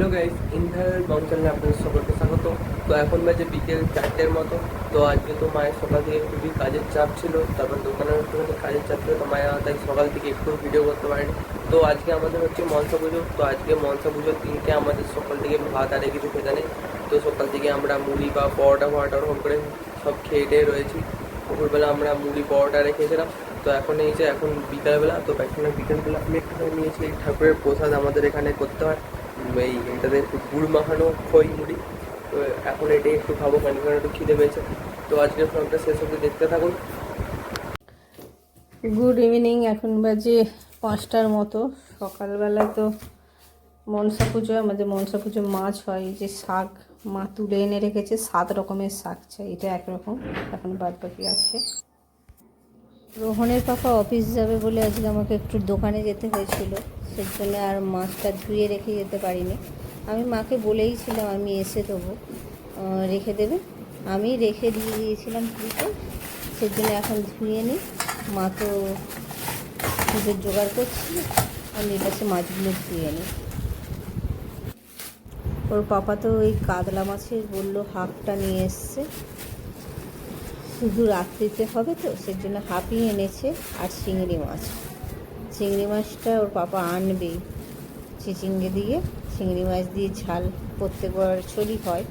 Hello guys inter বাউন চ্যানেলে আপনাদের সকলকে স্বাগত তো এখন বাজে বিকেল চারটের মতো তো আজকে তো মায়ের সকাল থেকে খুবই কাজের চাপ ছিল তারপর দোকানের একটুখানি কাজের চাপ ছিল তো মায়ের তাই সকাল থেকে একটু ভিডিও করতে পারেনি তো আজকে আমাদের হচ্ছে মনসা পুজো তো আজকে মনসা পুজোর দিনকে আমাদের সকাল থেকে ভাত আর কিছু খেতে নেই তো সকাল থেকে আমরা মুড়ি বা পরোটা ফরোটা ওরকম করে সব খেয়ে টেয়ে রয়েছি দুপুরবেলা আমরা মুড়ি পরোটা রেখেছিলাম তো এখন এই যে এখন বিকালবেলা তো এখন বিকেলবেলা আমি একটুখানি নিয়েছি ঠাকুরের প্রসাদ আমাদের এখানে করতে হয় এই এটাতে একটু গুড় মাখানো খই মুড়ি। তো এখন এটাই একটু খাব কেন কারণ একটু খিদে পেয়েছে। তো আজকের ফ্লগটা শেষ অবধি দেখতে থাকুন। গুড ইভিনিং, এখন বাজে পাঁচটার মতো। সকালবেলা তো মনসা পুজো, আমাদের মনসা পুজো মাছ হয় যে শাক। মা তুলে এনে রেখেছে, সাত রকমের শাক চাই, এটা একরকম। এখন বাদ বাকি আছে। রোহনের পাপা অফিস যাবে বলে আজকে আমাকে একটু দোকানে যেতে হয়েছিল। সেই জন্য আর মাছটা ধুয়ে রেখে যেতে পারিনি। আমি মাকে বলেইছিলাম, আমি এসে দেবো রেখে দেবে। আমি রেখে দিয়ে দিয়েছিলাম ফ্রিতে সেই জন্য এখন ধুয়ে নিই। মা তো পুজোর জোগাড় করছিল আমি এটাছে মাছগুলো ধুয়ে নিই। ওর পাপা তো ওই কাতলা মাছের বলল, হাফটা নিয়ে এসছে। শুধু রাত্রিতে হবে তো, সেই জন্য হাফই এনেছে আর চিংড়ি মাছ। চিংড়ি মাছটা ওর পাপা আনবেই। চিচিঙ্গে দিয়ে, চিংড়ি মাছ দিয়ে ঝাল প্রত্যেক বছরই হয়।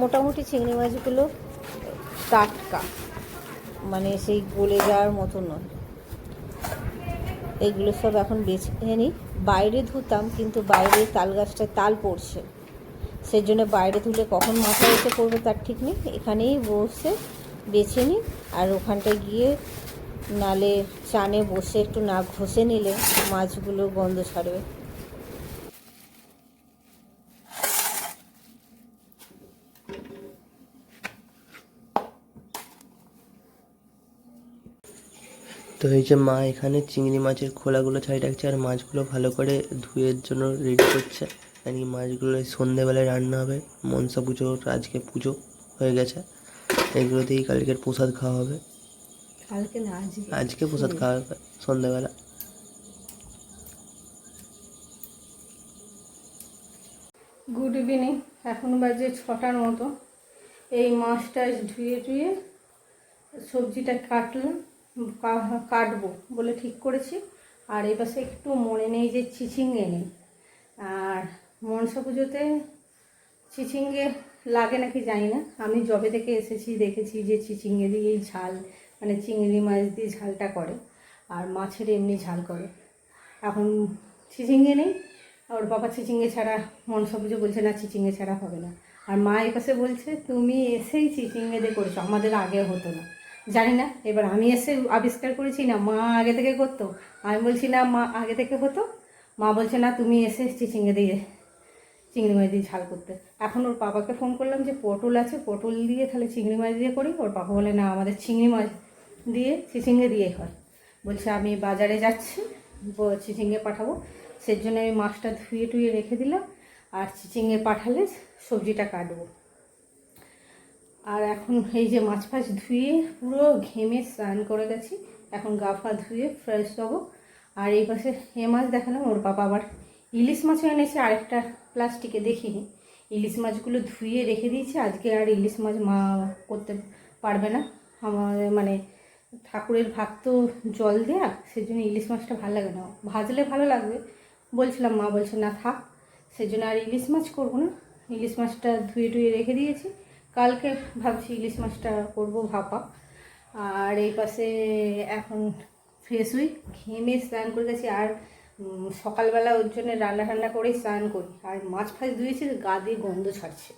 মোটামুটি চিংড়ি মাছগুলো টাটকা মানে সেই গলে যাওয়ার মতো নয়। এগুলো সব এখন বেছে নিই। বাইরে ধুতাম, কিন্তু বাইরে তাল গাছটায় তাল পড়ছে। সেই জন্য বাইরে ধুলে কখন মাথায় এসে পড়বে তার ঠিক নেই। এখানেই বসে বেছে নিই, আর ওখানটায় গিয়ে নালে চানে বসে একটু না ঘষে নিলে মাছগুলো গন্ধ ছাড়বে। তো এই যে মা এখানে চিংড়ি মাছের খোলাগুলো ছাড়িয়ে রাখছে আর মাছগুলো ভালো করে ধুয়ের জন্য রেডি করছে। এই মাছগুলো সন্ধেবেলায় রান্না হবে। মনসা পুজোর আজকে পুজো হয়ে গেছে। এগুলো দিয়েই কালকের প্রসাদ খাওয়া হবে। কালকে না আজকে। আজকে প্রসাদ খাওয়া সন্ধ্যাবেলা। গুড ইভিনিং এখন বাজে ছটার মতো। এই মাছটা ধুয়ে টুয়ে সবজিটা কাটলাম কাটবো বলে ঠিক করেছি। আর এই পাশে একটু মনে নেই যে চিচিঙ্গে নেই। আর মনসা পুজোতে চিচিঙ্গে লাগে নাকি জানি না। আমি জবে থেকে এসেছি দেখেছি যে চিচিঙ্গে দিয়ে এই ঝাল মানে চিংড়ি মাছ দিয়ে ঝালটা করে, আর মাছের এমনি ঝাল করে। এখন চিচিঙ্গে নেই, ওর বাবা চিচিঙ্গে ছাড়া, মনসা পুজো বলছে, না, চিচিঙ্গে ছাড়া হবে না। আর মা পাশে বলছে, তুমি এসেই চিচিঙ্গে দিয়ে করেছ, আমাদের আগে হতো না। জানি না, এবার আমি এসে আবিষ্কার করেছি, না মা আগে থেকে করতো? আমি বলছি, না, মা আগে থেকে হতো। মা বলছে, না, তুমি এসে চিচিঙ্গে দিয়ে, চিংড়ি মাছ দিয়ে ঝাল করতে। এখন ওর বাবাকে ফোন করলাম যে, পটল আছে, পটল দিয়ে তাহলে চিংড়ি মাছ দিয়ে করি? ওর বাবা বলে, না, আমাদের চিংড়ি মাছ দিয়ে চিচিঙ্গে দিয়ে হয়। বলছে, আমি বাজারে যাচ্ছি চিচিঙ্গে পাঠাবো। সেই জন্য আমি মাছটা ধুয়ে টুয়ে রেখে দিলাম, আর চিচিঙ্গে পাঠালে সবজিটা কাটবো। আর এখন এই যে মাছ ফাছ ধুয়ে পুরো ঘেমে স্নান করে গেছি, এখন গা ফা ধুয়ে ফ্রেশ হব। আর এই পাশে এ মাছ দেখালাম, ওর বাবা আবার ইলিশ মাছও এনেছে, আরেকটা প্লাস্টিকে দেখিনি। ইলিশ মাছগুলো ধুয়ে রেখে দিয়েছে, আজকে আর ইলিশ মাছ মা করতে পারবে না, আমার মানে ঠাকুরের ভাত তো জল দেয়া, সেজন্য ইলিশ মাছটা ভালো লাগে না। ভাজলে ভালো লাগবে। বলছিলাম, মা বলছে, না থাক, সেজন্য আর ইলিশ মাছ করব না। ইলিশ মাছটা ধুয়ে টুয়ে রেখে দিয়েছি। কালকে ভাবছি ইলিশ মাছটা করব ভাপা। আর এই পাশে এখন ফ্রেশ হই ঘেমে স্নান করে গেছি। আর সকালবেলা ওর জন্য রান্না টান্না করেই স্নান করি। আর মাছ ফাছ ধুয়েছি, গা দিয়ে গন্ধ ছাড়ছে।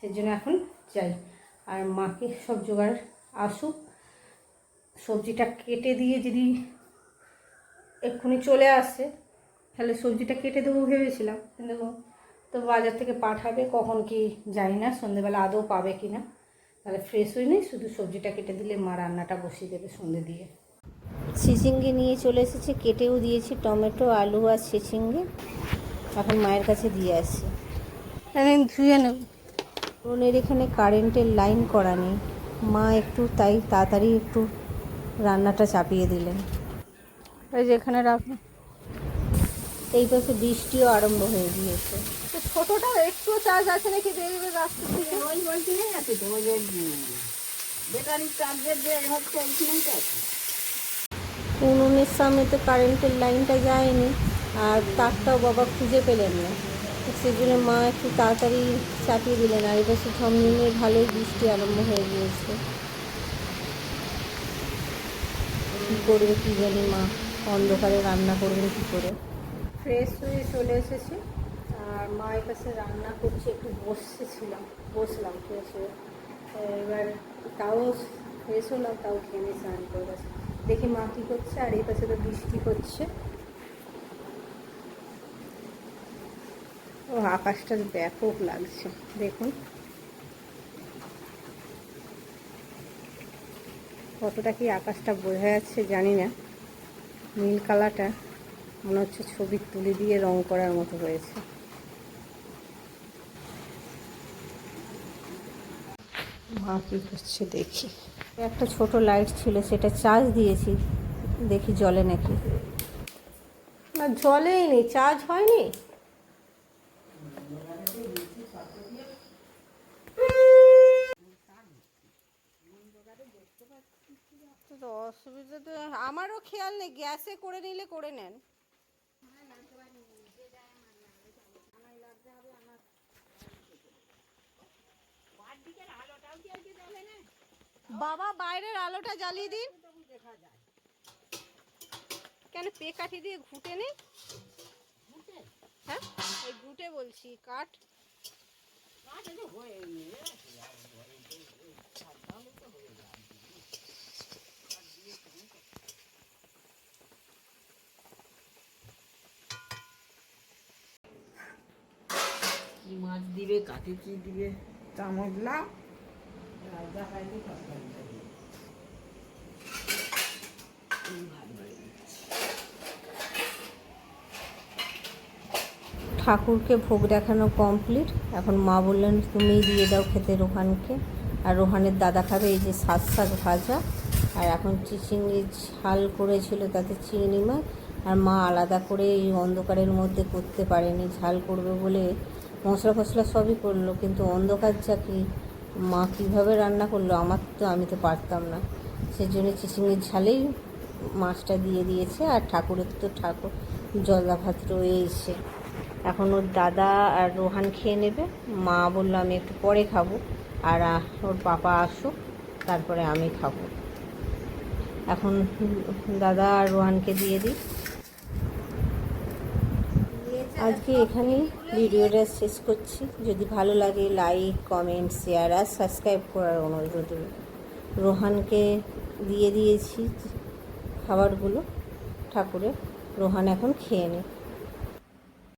সেই জন্য এখন যাই। আর মাকে সব জোগাড়, আসুক। সবজিটা কেটে দিয়ে যদি এক্ষুনি চলে আসে তাহলে সবজিটা কেটে দেবো ভেবেছিলাম। কিন্তু তো বাজার থেকে পাঠাবে কখন কি জানি না সন্ধেবেলা আদৌ পাবে কি না তাহলে ফ্রেশ হয়ে নেই শুধু সবজিটা কেটে দিলে মা রান্নাটা বসিয়ে দেবে সন্ধে দিয়ে। চিচিঙ্গে নিয়ে চলে এসেছে কেটেও দিয়েছি টমেটো আলু আর চিচিঙ্গে এখন মায়ের কাছে দিয়ে আসছি ধুয়ে নেব ওনের এখানে কারেন্টের লাইন করা নেই। মা একটু তাই তাড়াতাড়ি একটু রান্নাটা চাপিয়ে দিলেন। ওই যে এখানে রাখো। এই পাশে বৃষ্টিও আরম্ভ হয়ে গিয়েছে। তো ছোটটা একটু চার্জ আছে নাকি? দেখবে রাস্তা থেকে। ওই বলছি না আছে তো ওই যে ব্যাটারি চার্জের যে হচ্ছে এইখানটা আছে। উনুনের সামনে তো কারেন্টের লাইনটা যায়নি আর তারটাও বাবা খুঁজে পেলেন না। তো সেজন্য মা একটু তাড়াতাড়ি চাপিয়ে দিলেন আর এবার সে ঝমঝমিয়ে ভালোই বৃষ্টি আরম্ভ হয়ে গিয়েছে কী করবে কী জানি মা, অন্ধকারে রান্না করবেন কী করে? ফ্রেশ হয়ে চলে এসেছি। আর মায়ের কাছে রান্না করছে, একটু বসেছিলাম, বসলাম ফ্রেশ হয়ে এবার তাও ফ্রেশ হলাম, তাও খেয়ে স্নান করে গেছে। দেখি মা কী করছে, আর এই পাশে তো বৃষ্টি করছে ও, আকাশটা ব্যাপক লাগছে, দেখুন। কতটা কি আকাশটা বোঝা যাচ্ছে জানি না। নীল কালারটা মনে হচ্ছে ছবি তুলি দিয়ে রং করার মতো হয়েছে। মা কি করছে দেখি। একটা ছোট লাইট ছিল, সেটা চার্জ দিয়েছি। দেখি জলে নাকি। না, জলেই নেই, চার্জ হয়নি। তো অসুবিধা তো আমারও খেয়াল নেই, গ্যাসে করে নিলে করে নেন। বাবা, বাইরের আলোটা জ্বালিয়ে দিন। কেন পে কাঠি দিয়ে ঘুটে নেই? হ্যাঁ ঘুটে বলছি, কাঠ। কি মাছ দিবে কাকে কি দিবে? চামচলা ঠাকুরকে ভোগ দেখানো কমপ্লিট এখন মা বললেন তুমিই দিয়ে দাও খেতে রোহানকে। আর রোহানের দাদা খাবে এই যে শাক শাক ভাজা। আর এখন চিচিংড়ি ঝাল করেছিল তাতে চিংড়ি মাছ। আর মা আলাদা করে এই অন্ধকারের মধ্যে করতে পারেনি ঝাল করবে বলে মশলা ফসলা সবই করল, কিন্তু অন্ধকার কি, মা কীভাবে রান্না করল আমার তো আমি তো পারতাম না। সেজন্য চিচিংড়ির ঝালেই মাছটা দিয়ে দিয়েছে আর ঠাকুরের তো ঠাকুর, জলদা ভাত রয়েছে এখন ওর দাদা আর রোহান খেয়ে নেবে, মা বলল আমি একটু পরে খাব, আর ওর পাপা আসুক, তারপরে আমি খাব। এখন দাদা আর রোহানকে দিয়ে দিই। আজকে এখানে ভিডিওটা শেষ করছি। যদি ভালো লাগে লাইক কমেন্ট শেয়ার আর সাবস্ক্রাইব করার অনুরোধ। রোহানকে দিয়ে দিয়েছি খাবারগুলো। ঠাকুরের, রোহান এখন খেয়ে নে।